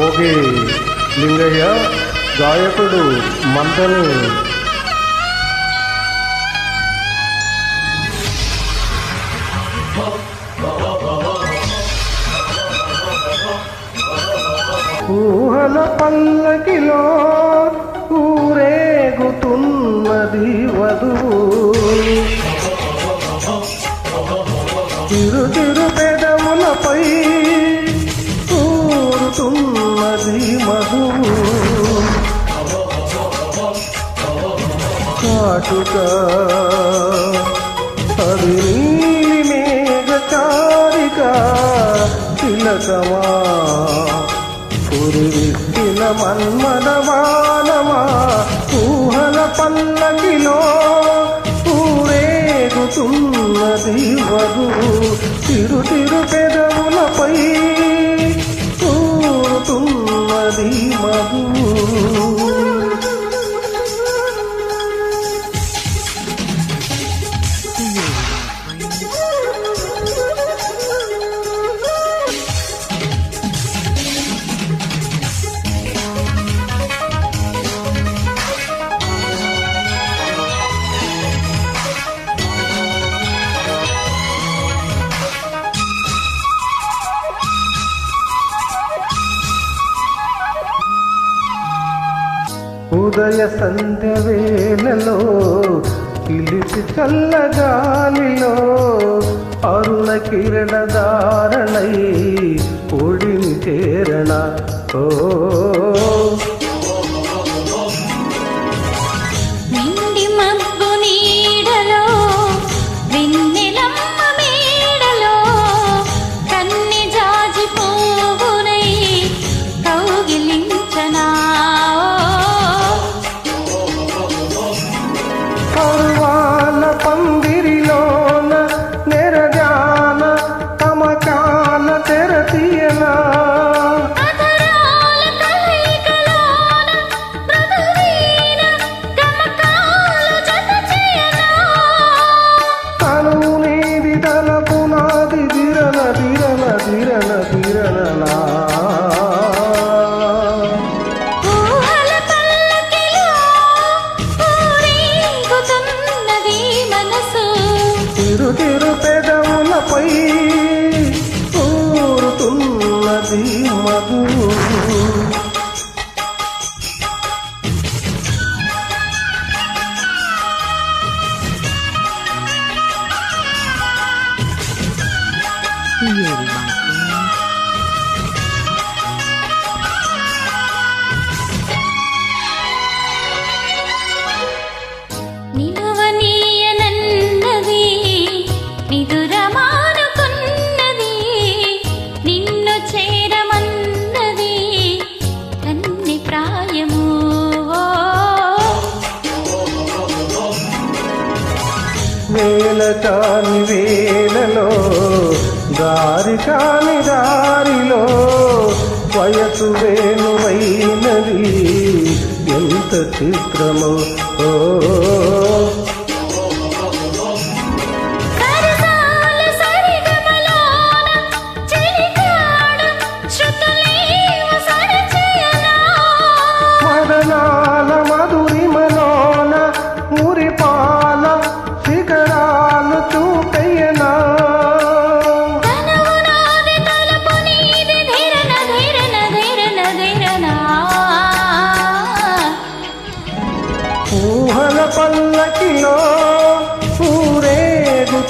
Okay Lingaiah గాయకుడు మందని ఊహల పల్లకిలో ఊరేగుతున్నది వధువు. తిరు తిరు పెదవులపై పాడుతున్నది మధు కాటుక అది నీలి మేఘ తిలకమా. కురివిసిన మన్మదమానమా ఊహల పల్లకిలో ఊరేగుతున్నది వధువు తిరు తిరు పెదవులపై ఉదయ సంధ్య వేళలో పిలిచి చల్లగాలిలో అరుణ కిరణ దారణై ఒడిని చేరణ. ఓ పెదవులపై ఊరుతున్నది మధు నిలువనీయనన్నది వేల కాని వేలలో దారి కాని దారిలో వయసు వేణువైనది ఎంత చిత్రమో.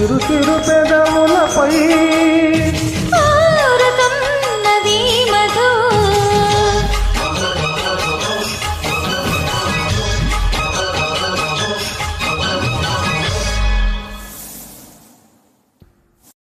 చిరు చిరు పెదవులపై